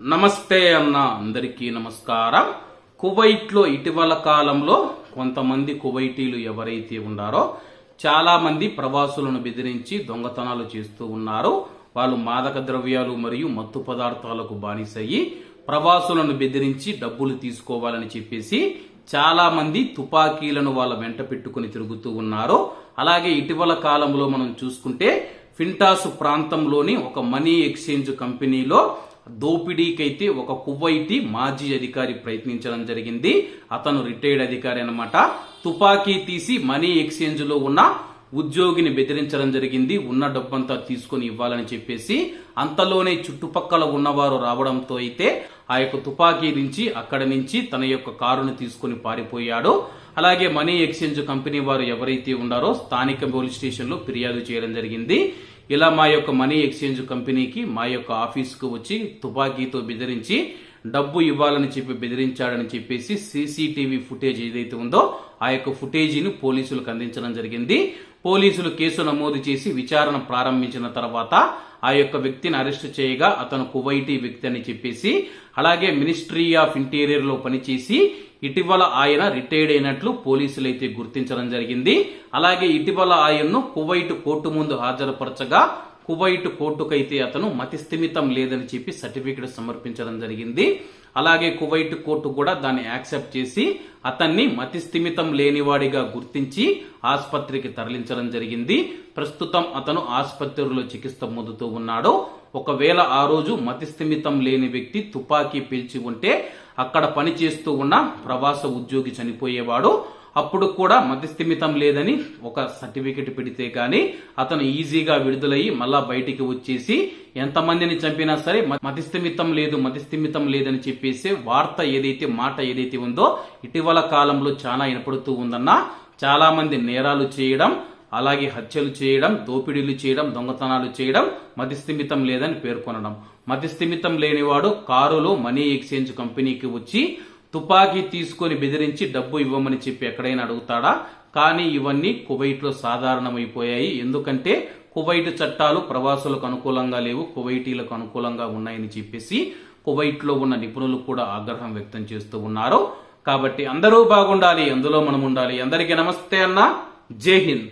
నమస్తే అన్న అందరికీ నమస్కారం. కువైట్లో ఇటీవల కాలంలో కొంతమంది కువైటీలు ఎవరైతే ఉన్నారో చాలామంది ప్రవాసులను బెదిరించి దొంగతనాలు చేస్తూ ఉన్నారు. వాళ్ళు మాదక ద్రవ్యాలు మరియు మత్తు పదార్థాలకు బానిసయ్యి ప్రవాసులను బెదిరించి డబ్బులు తీసుకోవాలని చెప్పేసి చాలామంది తుపాకీలను వాళ్ళ వెంట పెట్టుకుని తిరుగుతూ ఉన్నారు. అలాగే ఇటీవల కాలంలో మనం చూసుకుంటే ఫింటాసు ప్రాంతంలోని ఒక మనీ ఎక్స్చేంజ్ కంపెనీలో దోపిడీకైతే ఒక కువైటీ మాజీ అధికారి ప్రయత్నించడం జరిగింది. అతను రిటైర్డ్ అధికారి అనమాట తుపాకీ తీసి మనీ ఎక్స్చేంజ్లో ఉన్న ఉద్యోగిని బెదిరించడం జరిగింది. ఉన్న డబ్బంతా తీసుకొని ఇవ్వాలని చెప్పేసి అంతలోనే చుట్టుపక్కల ఉన్నవారు రావడంతో అయితే ఆ యొక్క తుపాకీ నుంచి అక్కడి నుంచి తన యొక్క కారును తీసుకొని పారిపోయాడు. అలాగే మనీ ఎక్స్చేంజ్ కంపెనీ వారు ఎవరైతే ఉన్నారో స్థానిక పోలీస్ స్టేషన్లో ఫిర్యాదు చేయడం జరిగింది. ఇలా మా యొక్క మనీ ఎక్స్చేంజ్ కంపెనీకి మా యొక్క ఆఫీస్కు వచ్చి తుపాకీతో బెదిరించి డబ్బు ఇవ్వాలని చెప్పి బెదిరించాడని చెప్పేసి సీసీటీవీ ఫుటేజ్ ఏదైతే ఉందో ఆ యొక్క ఫుటేజీని పోలీసులకు అందించడం జరిగింది. పోలీసులు కేసు నమోదు చేసి విచారణ ప్రారంభించిన తర్వాత ఆ యొక్క వ్యక్తిని అరెస్ట్ చేయగా అతను కువైటీ వ్యక్తి అని చెప్పేసి అలాగే మినిస్ట్రీ ఆఫ్ ఇంటీరియర్లో పనిచేసి ఇటీవల ఆయన రిటైర్డ్ అయినట్లు పోలీసులు అయితే గుర్తించడం జరిగింది. అలాగే ఇటీవల ఆయన్ను కువైట్ కోర్టు ముందు హాజరుపరచగా కువైట్ కోర్టుకైతే అతను మతిస్థిమితం లేదని చెప్పి సర్టిఫికెట్ సమర్పించడం జరిగింది. అలాగే కువైట్ కోర్టు కూడా దాన్ని యాక్సెప్ట్ చేసి అతన్ని మతిస్థిమితం లేనివాడిగా గుర్తించి ఆసుపత్రికి తరలించడం జరిగింది. ప్రస్తుతం అతను ఆసుపత్రిలో చికిత్స పొందుతూ ఉన్నాడు. ఒకవేళ ఆ రోజు మతిస్థిమితం లేని వ్యక్తి తుపాకీ పీల్చి ఉంటే అక్కడ పనిచేస్తూ ఉన్న ప్రవాస ఉద్యోగి చనిపోయేవాడు. అప్పుడు కూడా మతిస్థిమితం లేదని ఒక సర్టిఫికెట్ పెడితే కానీ అతను ఈజీగా విడుదలయ్యి మళ్ళా బయటికి వచ్చేసి ఎంతమందిని చంపినా సరే మతిస్థిమితం లేదు మతిస్థిమితం లేదని చెప్పేసి వార్త ఏదైతే మాట ఏదైతే ఉందో ఇటీవల కాలంలో చాలా వినపడుతూ ఉందన్న. చాలా మంది నేరాలు చేయడం అలాగే హత్యలు చేయడం దోపిడీలు చేయడం దొంగతనాలు చేయడం మతిస్థిమితం లేదని పేర్కొనడం. మతిస్థిమితం లేనివాడు కారులో మనీ ఎక్స్చేంజ్ కంపెనీకి వచ్చి తుపాకీ తీసుకొని బెదిరించి డబ్బు ఇవ్వమని చెప్పి ఎక్కడైనా అడుగుతాడా? కానీ ఇవన్నీ కువైట్లో సాధారణమైపోయాయి. ఎందుకంటే కువైట్ చట్టాలు ప్రవాసులకు అనుకూలంగా లేవు కువైటీలకు అనుకూలంగా ఉన్నాయని చెప్పేసి కువైట్లో ఉన్న నిపుణులు కూడా ఆగ్రహం వ్యక్తం చేస్తూ ఉన్నారు. కాబట్టి అందరూ బాగుండాలి అందులో మనం ఉండాలి. అందరికీ నమస్తే అన్న. జై హింద్.